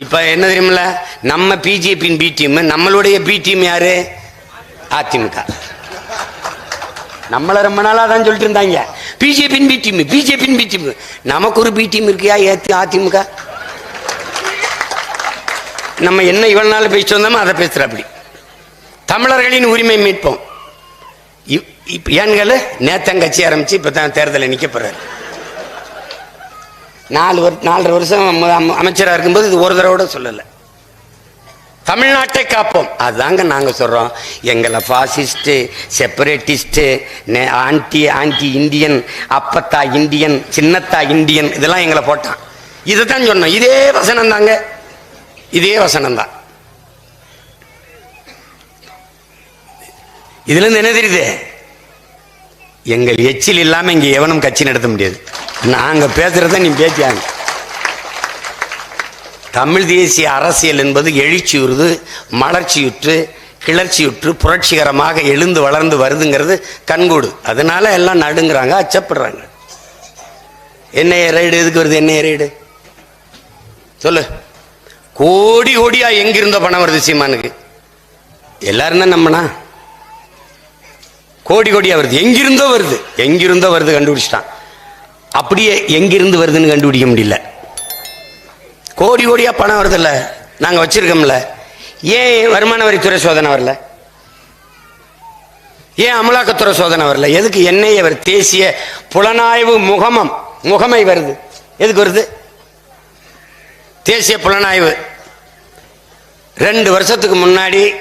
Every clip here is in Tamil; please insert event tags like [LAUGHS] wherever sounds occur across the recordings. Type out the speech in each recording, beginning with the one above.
இப்ப என்ன தெரியுமில்ல? நம்ம பிஜேபியின் பி டீம் நம்மளுடைய பி டீம் யாரு? அதிமுக. நம்மள ரொம்ப நாளா தான் சொல்லிட்டு இருந்தாங்க. பிஜேபியின் பி டீம் பிஜேபியின் பி டீம் நமக்கு ஒரு பி டீம் இருக்கியா? ஏத்தி அதிமுக? நம்ம என்ன இவ்வளவு நாள் பேசிட்டு வந்தோமோ அதை பேசுற அப்படி தமிழர்களின் உரிமை மீட்போம். இப்- இப்ப ஏன்கள் நேத்தம் கட்சி ஆரம்பிச்சு இப்பதான் தேர்தலில் நிக்க போறாரு. நாலு வரு நாலரை வருஷம் அமைச்சராக அமைச்சரா இருக்கும்போது இது ஒரு தடவை சொல்லலை. சொல்லல தமிழ்நாட்டை காப்போம். அதாங்க நாங்க சொல்றோம். எங்களை fascist separatist anti anti Indian அப்பத்தா இந்தியன் சின்னத்தா இந்தியன் இதெல்லாம் எங்களை போட்டான். இதை தான் சொன்னோம். இதே வசனம் தாங்க இதே வசனம் தான் இதுல இருந்து என்ன தெரியுது? எங்கள் எச்சில் இல்லாம இங்க எவனும் கட்சி நடத்த முடியாது. நாங்கள் பேசுகிறத நீ பேசியாங்க. தமிழ் தேசிய அரசியல் என்பது எழுச்சியுறுது மலர்ச்சியுற்று கிளர்ச்சியுற்று புரட்சிகரமாக எழுந்து வளர்ந்து வருதுங்கிறது கண்கூடு. அதனால எல்லாம் நடுங்கிறாங்க அச்சப்படுறாங்க. என்ன ரைடு எதுக்கு வருது என்ன ரைடு சொல்லு. கோடி கோடியா எங்கிருந்த பணம் வருது சீமானுக்கு. எல்லாரும் தான் நம்மனா? கோடி கோடியா வருது. எங்கிருந்தோ வருது. எங்கிருந்தோ வருது கண்டுபிடிச்சிட்டான். அப்படியே எங்கிருந்து வருதுன்னு கண்டுபிடிக்க முடியல. கோடி கோடியாக பணம் வருதுல்ல. நாங்கள் வச்சுருக்கோம்ல. ஏன் வருமான வரித்துறை சோதனை வரல? ஏன் அமலாக்கத்துறை சோதனை வரல? எதுக்கு என்னைய வருது தேசிய புலனாய்வு முகமம் முகமை வருது? எதுக்கு வருது? தேசிய புலனாய்வு. ரெண்டு வருஷத்துக்கு முன்னாடி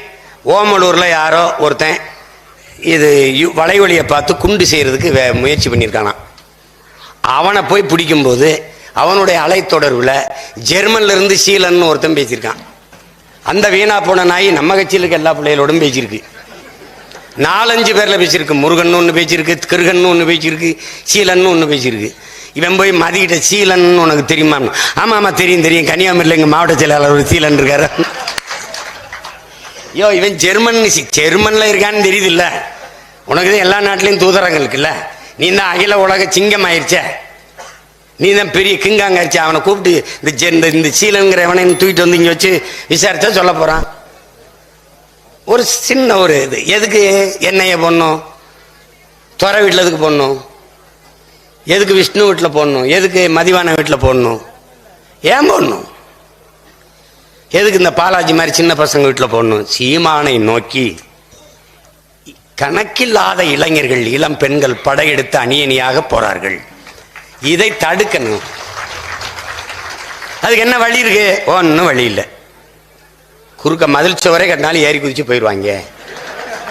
ஓமலூரில் யாரோ ஒருத்தன் இது யு- பார்த்து குண்டு செய்கிறதுக்கு வே- முயற்சி பண்ணியிருக்கானாம். அவனை போய் பிடிக்கும்போது அவனுடைய அலை ஜெர்மன்ல இருந்து சீலன் ஒருத்தன் பேசியிருக்கான். அந்த வீணா போன நாய் நம்ம கட்சியில் இருக்க எல்லா பிள்ளைகளோடும் பேசியிருக்கு. நாலஞ்சு பேரில் பேசியிருக்கு. முருகன் ஒன்று பேசியிருக்கு கிருகன் ஒன்று பேசியிருக்கு சீலன்னு ஒன்று பேசியிருக்கு. இவன் போய் மதிக்கிட்ட சீலன் உனக்கு தெரியுமா? ஆமாம் ஆமாம் தெரியும் தெரியும். கன்னியாகுமரியில் எங்கள் மாவட்ட செயலாளர் ஒரு சீலன் இருக்காரு. ஐயோ இவன் ஜெர்மன் ஜெர்மனில் இருக்கான்னு தெரியுது இல்லை உனக்கு தான் எல்லா நாட்டிலையும் தூதரங்கள் இருக்குல்ல. நீ தான் அகில உலக சிங்கம் ஆயிருச்ச நீ தான் பெரிய கிங்காங்க ஆயிடுச்சு அவனை கூப்பிட்டு இந்த இந்த இந்த சீலங்கிற அவனை தூக்கிட்டு வந்து இங்க வச்சு விசாரிச்சா சொல்ல போறான். ஒரு சின்ன ஒரு இது. எதுக்கு என்னைய பொண்ணும் துறை வீட்டில் எதுக்கு போடணும்? எதுக்கு விஷ்ணு வீட்டில் போடணும்? எதுக்கு மதிவான வீட்டில் போடணும்? ஏன் போடணும்? எதுக்கு இந்த பாலாஜி மாதிரி சின்ன பசங்க வீட்டில் போடணும்? சீமானை நோக்கி. கணக்கில்லாத இளைஞர்கள் இளம் பெண்கள் படையெடுத்து அணியணியாக போறார்கள். இதை தடுக்கணும். அதுக்கு என்ன வழி இருக்கு? ஒன்றும் வழி இல்லை. குறுக்க மதில் சுவரே கட்டினாலும் ஏறி குதிச்சு போயிடுவாங்க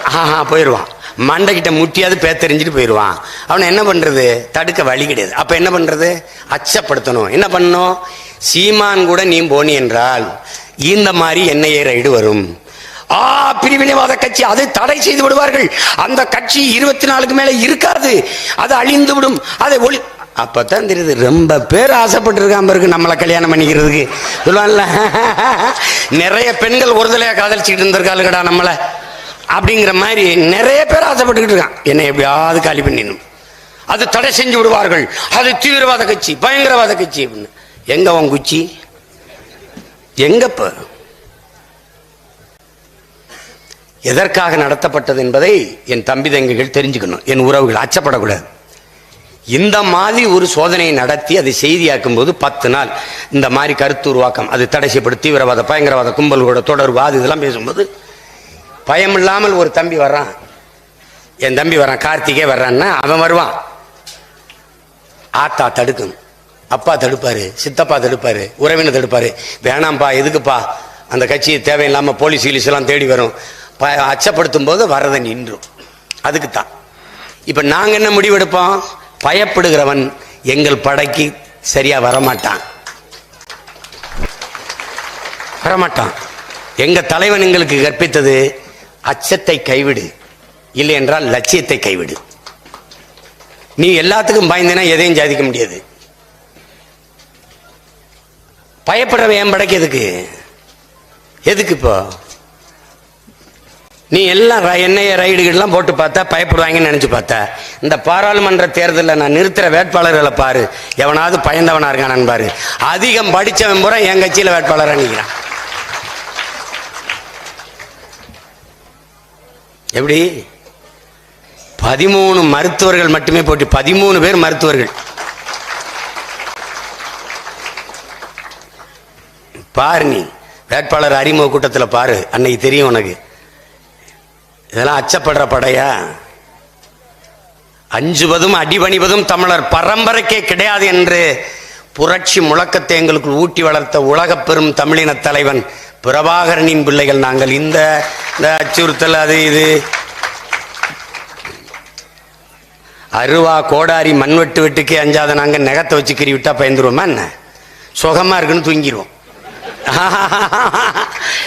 ஆஹா போயிடுவான் மண்டைக்கிட்ட முட்டியாவது பேத்தெறிஞ்சிட்டு போயிடுவான் அவனை என்ன பண்றது? தடுக்க வழி கிடையாது. அப்ப என்ன பண்றது? அச்சப்படுத்தணும். என்ன பண்ணணும்? சீமான் கூட நீ போனி என்றால் இந்த மாதிரி என்ஐஏ ரைடு வரும். ஆ பிரிவினைவாத கட்சி அதை தடை செய்து விடுவார்கள். அந்த கட்சி இருபத்தி நாலுக்கு மேல இருக்காது. அது அழிந்து விடும். அதை ஒளி அப்பதான் தெரியுது ரொம்ப பேர் ஆசைப்பட்டிருக்காம இருக்கு நம்மளை கல்யாணம் பண்ணிக்கிறதுக்கு. சொல்லுவாங்கல்ல [LAUGHS] நிறைய பெண்கள் ஒருதலையா காதலிச்சுட்டு இருந்திருக்காளுகடா நம்மளை. அப்படிங்கிற மாதிரி நிறைய பேர் ஆசைப்பட்டுக்கிட்டு இருக்கான். என்னை எப்படியாவது காலி பண்ணிடணும். அது தடை செஞ்சு விடுவார்கள். அது தீவிரவாத கட்சி பயங்கரவாத கட்சி அப்படின்னு. எங்க உன் குச்சி? எங்கப்போ எதற்காக நடத்தப்பட்டது என்பதை என் தம்பி தங்கைகள் தெரிஞ்சுக்கணும். என் உறவுகள் அச்சப்படக்கூடாது. இந்த மாதிரி ஒரு சோதனையை நடத்தி அதை செய்தியாக்கும் போது பத்து நாள் இந்த மாதிரி கருத்து உருவாக்கம் அது தடை செய்யப்படும் தீவிரவாத பயங்கரவாத கும்பல்களோட தொடர்பு அது இதெல்லாம் பேசும்போது பயமில்லாமல் ஒரு தம்பி வர்றான். என் தம்பி வரான் கார்த்திகே வர்றான்னா அவன் வருவான். ஆத்தா தடுக்கும். அப்பா தடுப்பாரு சித்தப்பா தடுப்பாரு உறவினர் தடுப்பாரு. வேணாம்ப்பா எதுக்குப்பா? அந்த கட்சி தேவையில்லாமல் போலீஸ் கீலீஸ் எல்லாம் தேடி வரும். ப- அச்சப்படுத்தும் போது வரதை நின்றும். அதுக்கு தான் இப்போ நாங்கள் என்ன முடிவெடுப்போம்? பயப்படுகிறவன் எங்கள் படைக்கு சரியாக வரமாட்டான். வரமாட்டான். எங்கள் தலைவன் எங்களுக்கு கற்பித்தது அச்சத்தை கைவிடு. இல்லை என்றால் லட்சியத்தை கைவிடு. நீ எல்லாத்துக்கும் பயந்தினா எதையும் சாதிக்க முடியாது. பயப்படுறவன் என் படைக்கு எதுக்கு? எதுக்கு இப்போ? நீ எல்லாம் என்ஐஏ ரைடுகள்லாம் போட்டு பார்த்தா பயப்படுவாங்கன்னு நினச்சி பார்த்தா. இந்த பாராளுமன்ற தேர்தலில் நான் நிறுத்துகிற வேட்பாளர்களை பாரு. எவனாவது பயந்தவனாக இருக்கானான்னு பாரு அதிகம் படிச்சவன் பூரா என் கட்சியில் வேட்பாளராக நிற்கிறான் எப்படி? பதிமூணு மருத்துவர்கள் மட்டுமே போட்டி. பதிமூணு பேர் மருத்துவர்கள். பாரு நீ. வேட்பாளர் அறிமுக கூட்டத்தில் பாரு. அன்னைக்கு தெரியும் உனக்கு. இதெல்லாம் அச்சப்படுற படையா? அஞ்சுவதும் அடிபணிவதும் தமிழர் பரம்பரைக்கே கிடையாது என்று புரட்சி முழக்கத்தை எங்களுக்கு ஊட்டி வளர்த்த உலகப் பெரும் தமிழின தலைவன் பிரபாகரனின் பிள்ளைகள் நாங்கள். இந்த இந்த அச்சுறுத்தல் அது இது. அருவா கோடாரி மண்வெட்டு வெட்டுக்கே அஞ்சாத நாங்கள் நெகத்தை வச்சு கிரி விட்டா பயந்துருவோமா என்ன? சுகமா இருக்குன்னு தூங்கிடுவோம் [LAUGHS]